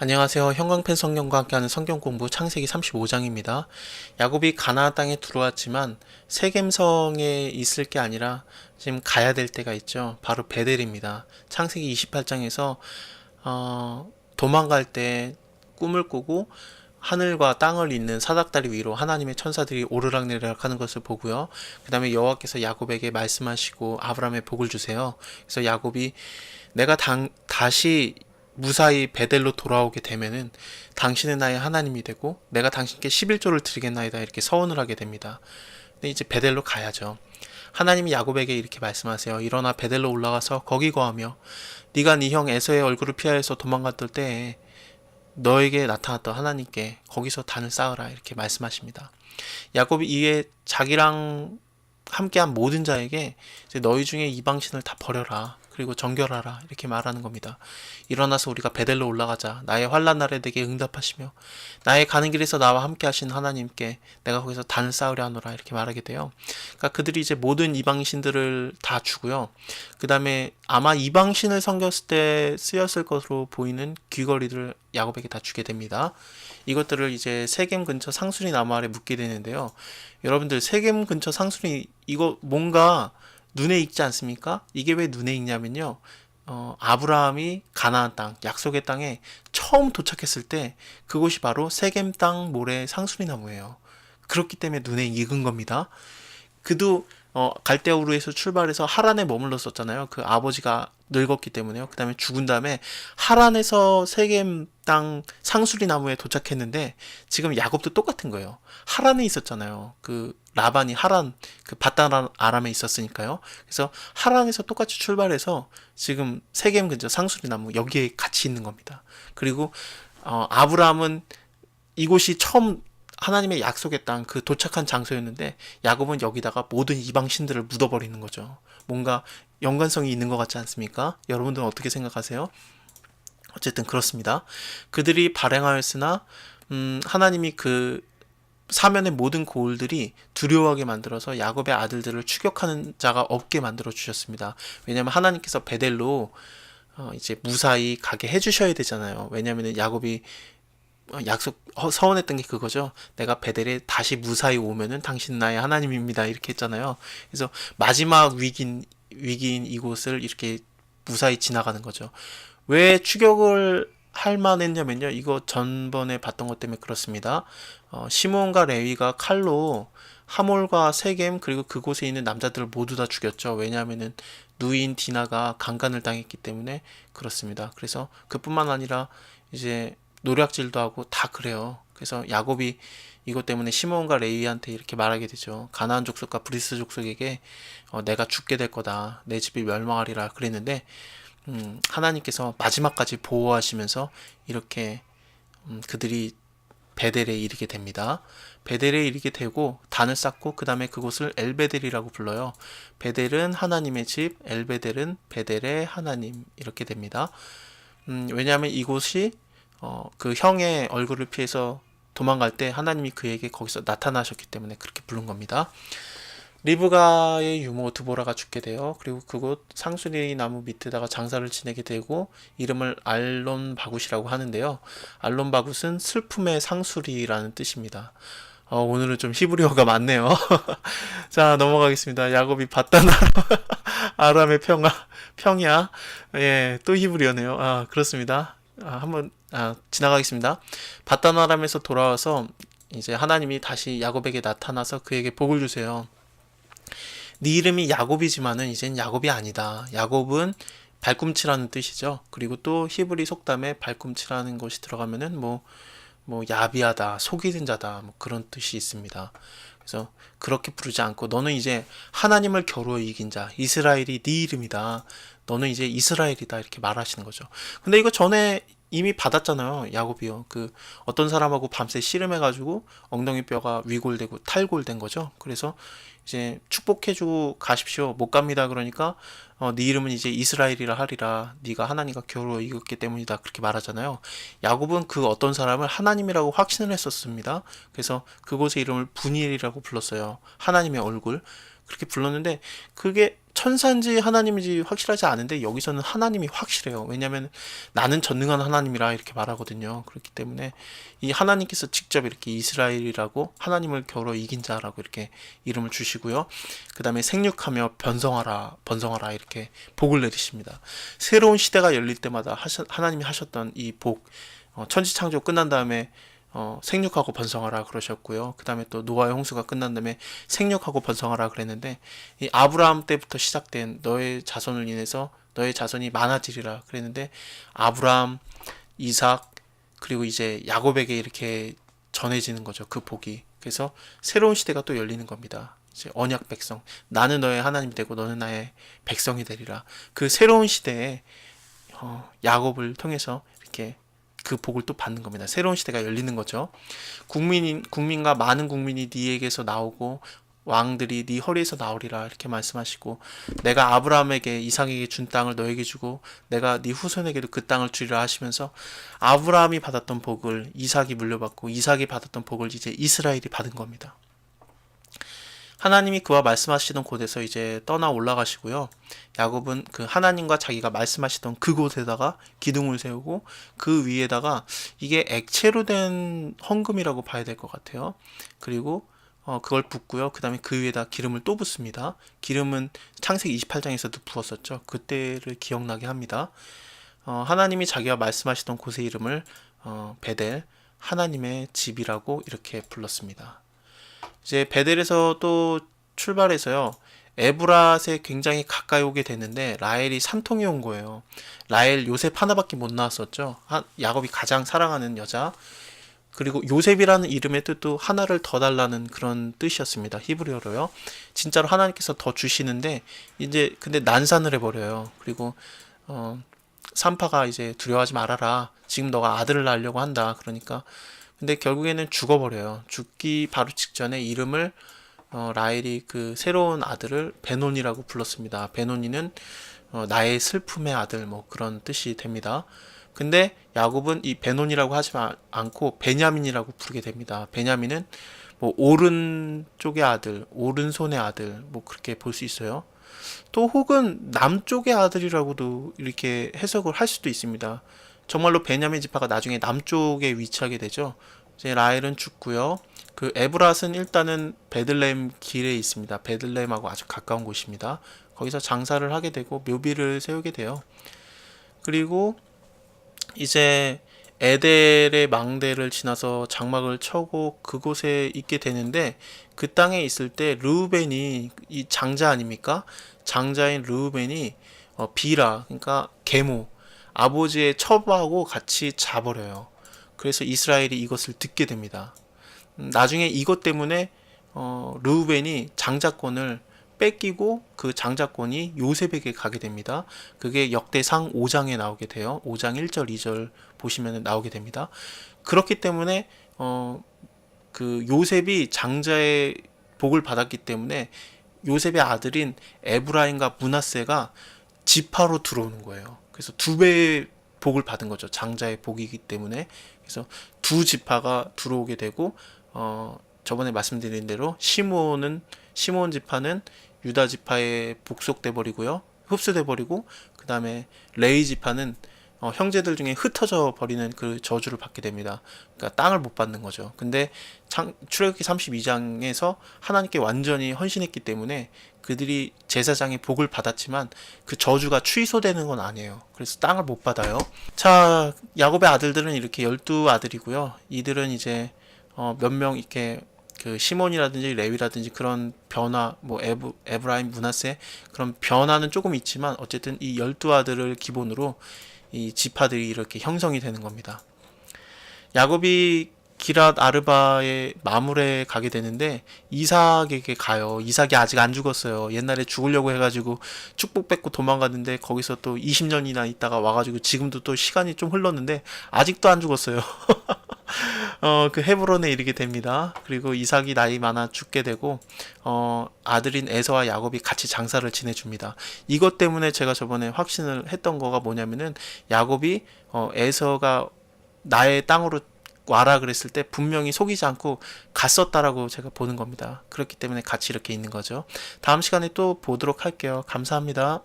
안녕하세요. 형광펜 성령과 함께하는 성경 공부 창세기 35장입니다. 야곱이 가나안 땅에 들어왔지만 세겜성에 있을 게 아니라 지금 가야 될 때가 있죠. 바로 베델입니다. 창세기 28장에서 어, 도망갈 때 꿈을 꾸고 하늘과 땅을 잇는 사닥다리 위로 하나님의 천사들이 오르락내리락 하는 것을 보고요. 그 다음에 여호와께서 야곱에게 말씀하시고 아브라함의 복을 주세요. 그래서 야곱이 내가 당, 다시 무사히 베델로 돌아오게 되면은 당신은 나의 하나님이 되고 내가 당신께 11조를 드리겠나이다 이렇게 서원을 하게 됩니다. 근데 이제 베델로 가야죠. 하나님이 야곱에게 이렇게 말씀하세요. 일어나 베델로 올라가서 거기 거하며 네가 네 형 에서의 얼굴을 피하여서 도망갔을 때에 너에게 나타났던 하나님께 거기서 단을 쌓으라 이렇게 말씀하십니다. 야곱이 이에 자기랑 함께한 모든 자에게 너희 중에 이방신을 다 버려라. 그리고 정결하라 이렇게 말하는 겁니다. 일어나서 우리가 베델로 올라가자. 나의 환란 날에 내게 응답하시며 나의 가는 길에서 나와 함께 하신 하나님께 내가 거기서 단을 쌓으려 하노라 이렇게 말하게 돼요. 그러니까 그들이 이제 모든 이방 신들을 다 주고요. 그다음에 아마 이방 신을 섬겼을 때 쓰였을 것으로 보이는 귀걸이들을 야곱에게 다 주게 됩니다. 이것들을 이제 세겜 근처 상수리 나무 아래 묻게 되는데요. 여러분들 세겜 근처 상수리 이거 뭔가 눈에 익지 않습니까? 이게 왜 눈에 익냐면요. 어, 아브라함이 가나안 땅, 약속의 땅에 처음 도착했을 때 그곳이 바로 세겜 땅 모래 상수리 나무예요. 그렇기 때문에 눈에 익은 겁니다. 그도 어, 갈대우르에서 출발해서 하란에 머물렀었잖아요. 그 아버지가 늙었기 때문에요. 그 다음에 죽은 다음에 하란에서 세겜 땅 상수리 나무에 도착했는데 지금 야곱도 똑같은 거예요. 하란에 있었잖아요. 그 라반이 하란 그 바단 아람에 있었으니까요. 그래서 하란에서 똑같이 출발해서 지금 세겜 근처 상수리 나무 여기에 같이 있는 겁니다. 그리고 어, 아브라함은 이곳이 처음 하나님의 약속의 땅 그 도착한 장소였는데 야곱은 여기다가 모든 이방 신들을 묻어버리는 거죠. 뭔가 연관성이 있는 것 같지 않습니까? 여러분들은 어떻게 생각하세요? 어쨌든 그렇습니다. 그들이 발행하였으나 음, 하나님이 그 사면의 모든 고울들이 두려워하게 만들어서 야곱의 아들들을 추격하는 자가 없게 만들어 주셨습니다. 왜냐하면 하나님께서 베델로 어, 이제 무사히 가게 해주셔야 되잖아요. 왜냐하면 야곱이 어, 약속 어, 서원했던 게 그거죠. 내가 베델에 다시 무사히 오면은 당신 나의 하나님입니다. 이렇게 했잖아요. 그래서 마지막 위기인 위기인 이곳을 이렇게 무사히 지나가는 거죠. 왜 추격을 할 만했냐면요. 이거 전번에 봤던 것 때문에 그렇습니다. 어, 시몬과 레위가 칼로 하몰과 세겜 그리고 그곳에 있는 남자들을 모두 다 죽였죠. 왜냐하면은 누인 디나가 강간을 당했기 때문에 그렇습니다. 그래서 그뿐만 아니라 이제 노략질도 하고 다 그래요. 그래서 야곱이 이것 때문에 시몬과 레위한테 이렇게 말하게 되죠. 가나안 족속과 브리스 족속에게 어, 내가 죽게 될 거다. 내 집이 멸망하리라 그랬는데 음, 하나님께서 마지막까지 보호하시면서 이렇게 음, 그들이 베델에 이르게 됩니다. 베델에 이르게 되고 단을 쌓고 그 다음에 그곳을 엘베델이라고 불러요. 베델은 하나님의 집, 엘베델은 베델의 하나님 이렇게 됩니다. 음, 왜냐하면 이곳이 어, 그 형의 얼굴을 피해서 도망갈 때 하나님이 그에게 거기서 나타나셨기 때문에 그렇게 부른 겁니다. 리브가의 유모 드보라가 죽게 돼요. 그리고 그곳 상수리 나무 밑에다가 장사를 지내게 되고 이름을 알론 바굿이라고 하는데요. 알론 바굿은 슬픔의 상수리라는 뜻입니다. 어, 오늘은 좀 히브리어가 많네요. 자, 넘어가겠습니다. 야곱이 바단 아람의 평화, 평야. 예, 또 히브리어네요. 아, 그렇습니다. 아, 한번 아, 지나가겠습니다. 바단 아람에서 돌아와서 이제 하나님이 다시 야곱에게 나타나서 그에게 복을 주세요. 네 이름이 야곱이지만은 이젠 야곱이 아니다. 야곱은 발꿈치라는 뜻이죠. 그리고 또 히브리 속담에 발꿈치라는 것이 들어가면은 뭐, 뭐, 야비하다, 속이는 자다, 뭐 그런 뜻이 있습니다. 그래서 그렇게 부르지 않고 너는 이제 하나님을 겨루어 이긴 자, 이스라엘이 네 이름이다. 너는 이제 이스라엘이다. 이렇게 말하시는 거죠. 근데 이거 전에 이미 받았잖아요. 야곱이요. 그 어떤 사람하고 밤새 씨름해 가지고 엉덩이 뼈가 위골되고 탈골된 거죠. 그래서 이제 축복해주고 가십시오. 못 갑니다. 그러니까 어, 네 이름은 이제 이스라엘이라 하리라. 네가 하나님과 겨루어 이겼기 때문이다. 그렇게 말하잖아요. 야곱은 그 어떤 사람을 하나님이라고 확신을 했었습니다. 그래서 그곳의 이름을 분이엘이라고 불렀어요. 하나님의 얼굴. 그렇게 불렀는데 그게 천사인지 하나님인지 확실하지 않은데 여기서는 하나님이 확실해요. 왜냐하면 나는 전능한 하나님이라 이렇게 말하거든요. 그렇기 때문에 이 하나님께서 직접 이렇게 이스라엘이라고 하나님을 겨루 이긴 자라고 이렇게 이름을 주시고요. 그 다음에 생육하며 번성하라, 번성하라 이렇게 복을 내리십니다. 새로운 시대가 열릴 때마다 하셔, 하나님이 하셨던 이 복, 어, 천지 창조 끝난 다음에 어, 생육하고 번성하라 그러셨고요. 그 다음에 또 노아의 홍수가 끝난 다음에 생육하고 번성하라 그랬는데 이 아브라함 때부터 시작된 너의 자손을 인해서 너의 자손이 많아지리라 그랬는데 아브라함, 이삭 그리고 이제 야곱에게 이렇게 전해지는 거죠. 그 복이. 그래서 새로운 시대가 또 열리는 겁니다. 이제 언약 백성. 나는 너의 하나님이 되고 너는 나의 백성이 되리라. 그 새로운 시대에 어, 야곱을 통해서 이렇게 그 복을 또 받는 겁니다. 새로운 시대가 열리는 거죠. 국민인 국민과 많은 국민이 네에게서 나오고 왕들이 네 허리에서 나오리라 이렇게 말씀하시고 내가 아브라함에게 이삭에게 준 땅을 너에게 주고 내가 네 후손에게도 그 땅을 주리라 하시면서 아브라함이 받았던 복을 이삭이 물려받고 이삭이 받았던 복을 이제 이스라엘이 받은 겁니다. 하나님이 그와 말씀하시던 곳에서 이제 떠나 올라가시고요. 야곱은 그 하나님과 자기가 말씀하시던 그곳에다가 기둥을 세우고 그 위에다가 이게 액체로 된 헌금이라고 봐야 될 것 같아요. 그리고 어, 그걸 붓고요. 그 다음에 그 위에다 기름을 또 붓습니다. 기름은 창세기 28장에서도 부었었죠. 그때를 기억나게 합니다. 어, 하나님이 자기가 말씀하시던 곳의 이름을 어, 베델, 하나님의 집이라고 이렇게 불렀습니다. 이제 베델에서 또 출발해서요. 에브랏에 굉장히 가까이 오게 됐는데 라헬이 산통이 온 거예요. 라헬 요셉 하나밖에 못. 하- 야곱이 가장 사랑하는 여자. 그리고 요셉이라는 이름의 뜻도 하나를 더 달라는 그런 뜻이었습니다. 히브리어로요. 진짜로 하나님께서 더 주시는데 이제 근데 난산을 해버려요. 그리고 어, 산파가 이제 두려워하지 말아라. 지금 너가 아들을 낳으려고 한다. 그러니까 근데 결국에는 죽어버려요. 죽기 바로 직전에 이름을 어, 라헬이 그 새로운 아들을 베논이라고 불렀습니다. 베논이는 어, 나의 슬픔의 아들 뭐 그런 뜻이 됩니다. 근데 야곱은 이 베논이라고 하지 마- 않고 베냐민이라고 부르게 됩니다. 베냐민은 뭐 오른쪽의 아들, 오른손의 아들 뭐 그렇게 볼 수 있어요. 또 혹은 남쪽의 아들이라고도 이렇게 해석을 할 수도 있습니다. 정말로 베냐민 지파가 나중에 남쪽에 위치하게 되죠. 이제 라헬은 죽고요. 그 에브랏은 일단은 베들레헴 길에 있습니다. 베들레헴하고 아주 가까운 곳입니다. 거기서 장사를 하게 되고 묘비를 세우게 돼요. 그리고 이제 에델의 망대를 지나서 장막을 쳐고 그곳에 있게 되는데 그 땅에 있을 때 르우벤이 이 장자 아닙니까? 장자인 르우벤이 어, 비라 그러니까 계모 아버지의 처부하고 같이 자버려요. 그래서 이스라엘이 이것을 듣게 됩니다. 음, 나중에 이것 때문에 어, 르우벤이 장자권을 뺏기고 그 장자권이 요셉에게 가게 됩니다. 그게 역대상 5장에 나오게 돼요. 5장 1절 2절 보시면 나오게 됩니다. 그렇기 때문에 어, 그 요셉이 장자의 복을 받았기 때문에 요셉의 아들인 에브라임과 문하세가 지파로 들어오는 거예요. 그래서 두 배의 복을 받은 거죠. 장자의 복이기 때문에 그래서 두 지파가 들어오게 되고 어, 저번에 말씀드린 대로 시므온은 시므온 지파는 유다 지파에 복속돼 버리고요. 흡수돼 버리고 그다음에 레이 지파는 어, 형제들 중에 흩어져 버리는 그 저주를 받게 됩니다. 그러니까 땅을 못 받는 거죠. 근데 창, 출애굽기 32장에서 하나님께 완전히 헌신했기 때문에 그들이 제사장의 복을 받았지만 그 저주가 취소되는 건 아니에요. 그래서 땅을 못 받아요. 자, 야곱의 아들들은 이렇게 열두 아들이고요. 이들은 이제 어, 몇 명 이렇게 그 시몬이라든지 레위라든지 그런 변화 뭐 에브 에브라임 문하세 그런 변화는 조금 있지만 어쨌든 이 열두 아들을 기본으로 이 지파들이 이렇게 형성이 되는 겁니다. 야곱이 기랏 아르바의 마물에 가게 되는데 이삭에게 가요. 이삭이 아직 안 죽었어요. 옛날에 죽으려고 해가지고 축복 뺏고 도망갔는데 거기서 또 20년이나 있다가 와가지고 지금도 또 시간이 좀 흘렀는데 아직도 안 죽었어요. 어, 그 헤브론에 이르게 됩니다. 그리고 이삭이 나이 많아 죽게 되고, 어, 아들인 에서와 야곱이 같이 장사를 지내줍니다. 이것 때문에 제가 저번에 확신을 했던 거가 뭐냐면은, 야곱이, 어, 에서가 나의 땅으로 와라 그랬을 때 분명히 속이지 않고 갔었다라고 제가 보는 겁니다. 그렇기 때문에 같이 이렇게 있는 거죠. 다음 시간에 또 보도록 할게요. 감사합니다.